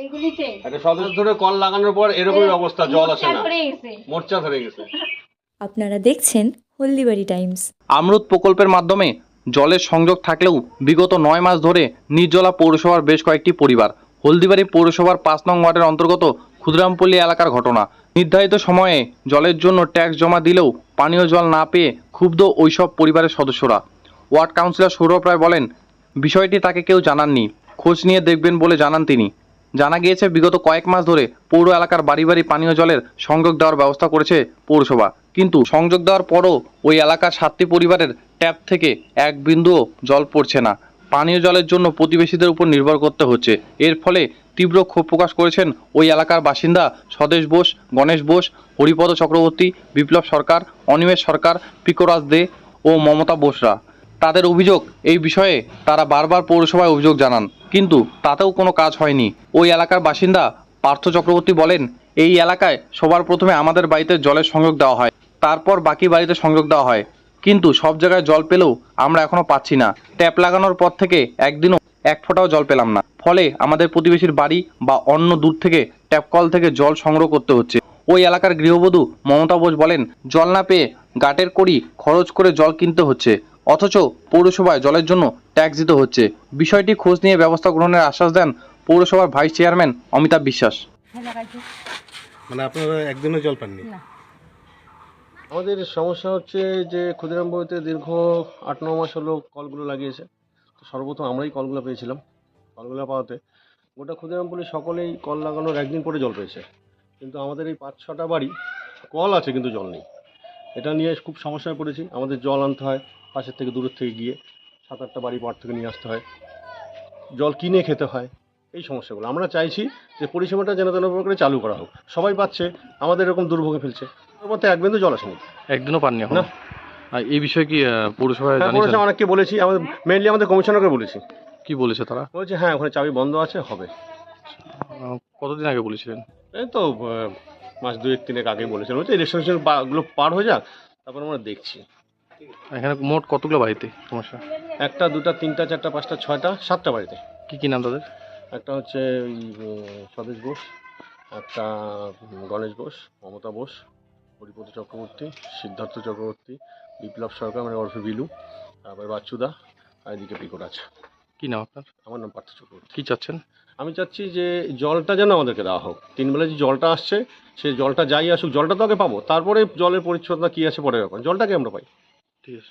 এইগুলিতে একটা সদস্য ধরে কল লাগানোর পর এরকমই অবস্থা জল আসে না। মোর্চা ধরে গেছে। আপনারা দেখছেন হলদিবাড়ি টাইমস। আমরুত প্রকল্পের মাধ্যমে জলের সংযোগ থাকলেও বিগত নয় মাস ধরে নির্জলা পৌরসভার বেশ কয়েকটি পরিবার হলদিবাড়ি পৌরসভার পাঁচ নং ওয়ার্ডের অন্তর্গত ক্ষুদ্রামপল্লী এলাকার ঘটনা। নির্ধারিত সময়ে জলের জন্য ট্যাক্স জমা দিলেও পানীয় জল না পেয়ে ক্ষুব্ধ ওইসব পরিবারের সদস্যরা। ওয়ার্ড কাউন্সিলর সৌরভ রায় বলেন বিষয়টি তাকে কেউ জানাননি। খোঁজ নিয়ে দেখবেন বলে জানান তিনি। জানা গিয়েছে, বিগত কয়েক মাস ধরে পৌর এলাকার বাড়ি বাড়ি পানীয় জলের সংযোগ দেওয়ার ব্যবস্থা করেছে পৌরসভা। কিন্তু সংযোগ দেওয়ার পরও ওই এলাকার সাতটি পরিবারের ট্যাপ থেকে এক বিন্দুও জল পড়ছে না। পানীয় জলের জন্য প্রতিবেশীদের উপর নির্ভর করতে হচ্ছে। এর ফলে তীব্র ক্ষোভ প্রকাশ করেছেন ওই এলাকার বাসিন্দা স্বদেশ বোস, গণেশ বোস, হরিপদ চক্রবর্তী, বিপ্লব সরকার, অনিমেষ সরকার, পিকরাজ দে ও মমতা বোসরা। তাদের অভিযোগ এই বিষয়ে তারা বারবার পৌরসভায় অভিযোগ জানান। কিন্তু তাতেও কোনো কাজ হয়নি। ওই এলাকার বাসিন্দা পার্থ চক্রবর্তী বলেন, এই এলাকায় সবার প্রথমে আমাদের বাড়িতে জলের সংযোগ দেওয়া হয়, তারপর বাকি বাড়িতে সংযোগ দেওয়া হয়। কিন্তু সব জায়গায় জল পেলেও আমরা এখনও পাচ্ছি না। ট্যাপ লাগানোর পর থেকে একদিনও এক ফোঁটাও জল পেলাম না। ফলে আমাদের প্রতিবেশীর বাড়ি বা অন্য দূর থেকে ট্যাপ কল থেকে জল সংগ্রহ করতে হচ্ছে। ওই এলাকার গৃহবধূ মমতা বোস বলেন, জল না পেয়ে গাটের করি খরচ করে জল কিনতে হচ্ছে। অথচ পৌরসভায় জলের জন্য ট্যাক্স দিতে হচ্ছে। বিষয়টি খোঁজ নিয়ে ব্যবস্থা গ্রহণের আশ্বাস দেন পৌরসভার ভাইস চেয়ারম্যান অমিতাভ বিশ্বাস। মানে আপনারা একদিনও জল পাননি? আমাদের সমস্যা হচ্ছে যে ক্ষুদিরাম বইতে দীর্ঘ আট ন মাস হলো কলগুলো লাগিয়েছে। তো সর্বপ্রথম আমরাই কলগুলো পেয়েছিলাম কলগুলো পাওয়াতে। গোটা ক্ষুদিরামপুরে সকলেই কল লাগানোর একদিন পরে জল পেয়েছে। কিন্তু আমাদের এই পাঁচ ছটা বাড়ি কল আছে কিন্তু জল নেই। এটা নিয়ে খুব সমস্যায় পড়েছি। আমাদের জল আনতে হয় পাশের থেকে দূরের থেকে গিয়ে সাত আটটা বাড়ি পার থেকে নিয়ে আসতে হয়। জল কিনে খেতে হয় এই সমস্যাগুলো। আমরা চাইছি যে পরিষেবাটা যেন তেন করে চালু করা হোক। সবাই পাচ্ছে আমাদের এরকম দুর্ভোগে ফেলছে। ওর মধ্যে এক বিন্দু জল আসেনি। একদিনও পাননি না। আর এই বিষয়ে কি পৌরসভায় হ্যাঁ বলেছে অনেককে বলেছি। আমাদের মেনলি আমাদের কমিশনারকে বলেছি। কি বলেছে তারা? বলছে হ্যাঁ ওখানে চাবি বন্ধ আছে হবে। কতদিন আগে বলেছিলেন? এই তো মাস দুয়েক তিনেক আগেই বলেছেন বলছে ইলেকশনগুলো পার হয়ে যাক তারপর আমরা দেখছি। এখানে মোট কতগুলো বাড়িতে সমস্যা? একটা দুটা তিনটা চারটা পাঁচটা ছয়টা সাতটা বাড়িতে। কি কি নাম তাদের? একটা হচ্ছে ওই স্বদেশ বোস একটা গণেশ বোস মমতা বোস হরিপদ চক্রবর্তী সিদ্ধার্থ চক্রবর্তী বিপ্লব সরকার মানে ওরফে বিলু তারপরে বাচ্চুদা আর এদিকে পিকোরাজ কি নাম আপনার? আমার নাম পার্থ চক্রবর্তী। কি চাচ্ছেন? আমি চাচ্ছি যে জলটা যেন আমাদেরকে দেওয়া হোক। তিনবেলা যে জলটা আসছে, সেই জলটা যাই আসুক, জলটা তো আগে পাবো। তারপরে জলের পরিচ্ছন্নতা কী আছে পরে ব্যাপার জলটাকে আমরা পাই। ঠিক আছে।